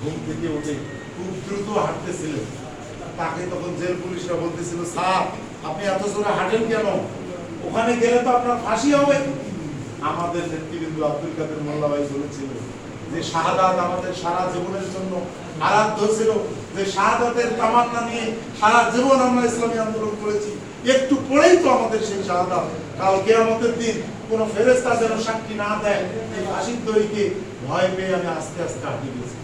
ঘুম থেকে উঠে খুব দ্রুত হাঁটতেছিলেন। তাকে তখন জেল পুলিশরা বলতেছিল, স্যার, আপনি এত জোরে হাঁটেন কেন? ওখানে গেলে তো আপনার ফাঁসি হবে। আমাদের নেতৃবৃন্দ আব্দুল কাদের মোল্লা ভাই বলেছিল যে শাহাদাত আমাদের সারা জীবনের জন্য আরাধ্য ছিল, যে শাহাদাতের তামান্না নিয়ে সারা জীবন আমরা ইসলামী আন্দোলন করেছি। একটু পরেই তো আমাদের সেই শাহাদাত। কাল কেয়ামতের দিন কোন ফেরেস্তা যেন সাক্ষী না দেয় এই ফাঁসির দড়িকে, ভয় পেয়ে আমি আস্তে আস্তে হাঁটিয়ে গেছি।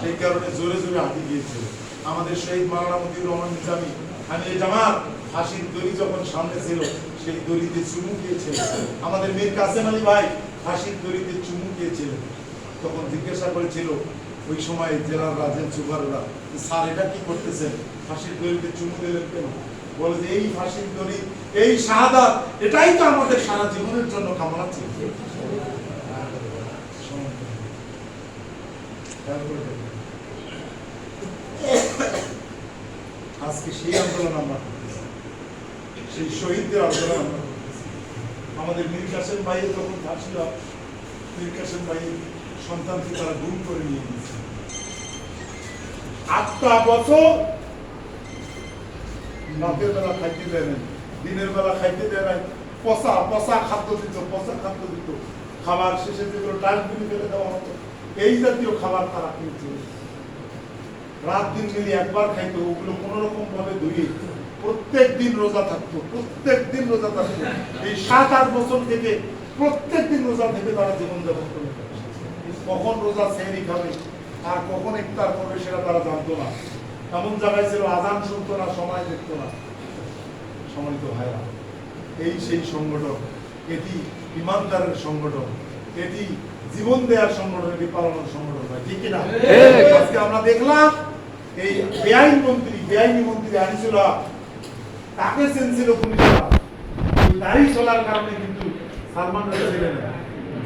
সেই কারণে জোরে জোরে হাঁটি গিয়েছিল আমাদের শহীদ মাওলানা মতিউর রহমান নিজামী আমি এই জামাত, ফাঁসির দড়ি যখন সামনে ছিল, সেই দড়িতে চুমু খেয়েছিল আমাদের মীর কাসেম আলী ভাই ফাঁসির দড়িতে চুমু খেয়েছিলেন তখন জিজ্ঞাসা করেছিল, ওই সময় জেলার রাজেন সুপাররা স্যার, এটা কি করতেছেন? ফাঁসির দড়িতে চুমু দিলেন কেন? বলে যে, এই ফাঁসির দড়ি, এই শাহাদাত, এটাই তো আমাদের সারা জীবনের জন্য কামনা ছিল। আজকে সেই আন্দোলন আমরা সেই শহীদদের আন্দোলন আমরা আমাদের মীর কাসেম ভাইয়ের যখন ফাঁসি হয় মীর কাসেম ভাইয়ের সন্তানকে তারা গুম করে নিয়ে গেছে আটটা বছর রাতের বেলা খাইতে দেয় নাই, দিনের বেলা খাইতে দেয় নাই, পচা পচা খাদ্য দিত, পচা খাদ্য দিত। খাবার শেষে যেগুলো ডাস্টবিনে ফেলে দেওয়া হতো। এই জাতীয় খাবার তারা কিনছে রাত দিন মিলে একবার খাইতো, ওগুলো কোনো রকম ভাবে ধুয়ে প্রত্যেক দিন রোজা থাকতো প্রত্যেক দিন রোজা থাকতো। এই সাত আট বছর থেকে প্রত্যেক দিন রোজা থেকে তারা জীবন যাপন করে কখন রোজা সেহরি খাবে আর কখন ইফতার করবে সেটা তারা জানতো না। এমন জায়গায় ছিল আজান শুনতো না সময় দেখতো না। সময় তো ভাইরা এই সেই সংগঠন এটি ইমানদারের সংগঠন এটি জীবন দেওয়ার সংগঠন এটি পালানোর সংগঠন হয় ঠিক কিনা আজকে আমরা দেখলাম এই বেআইন মন্ত্রী বেআইনি মন্ত্রী আনিসুল হক তাকে পুলিশরা এই চলার কারণে কিন্তু সালমান না।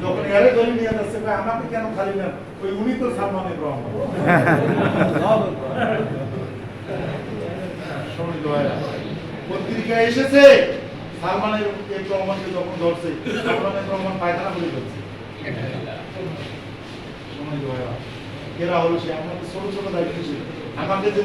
যখন এরে ধরে নিয়ে যাচ্ছে ভাই আমাকে কেন খালি নেন ওই উনি তো সালমানের ভাইরা পত্রিকায় এসেছে, সালমানের রহমানকে যখন ধরছে, সালমানের পায়খানা ধরছে। এরা হলো সে? আমাকে ছোট ছোট দায়িত্ব ছিল। যদি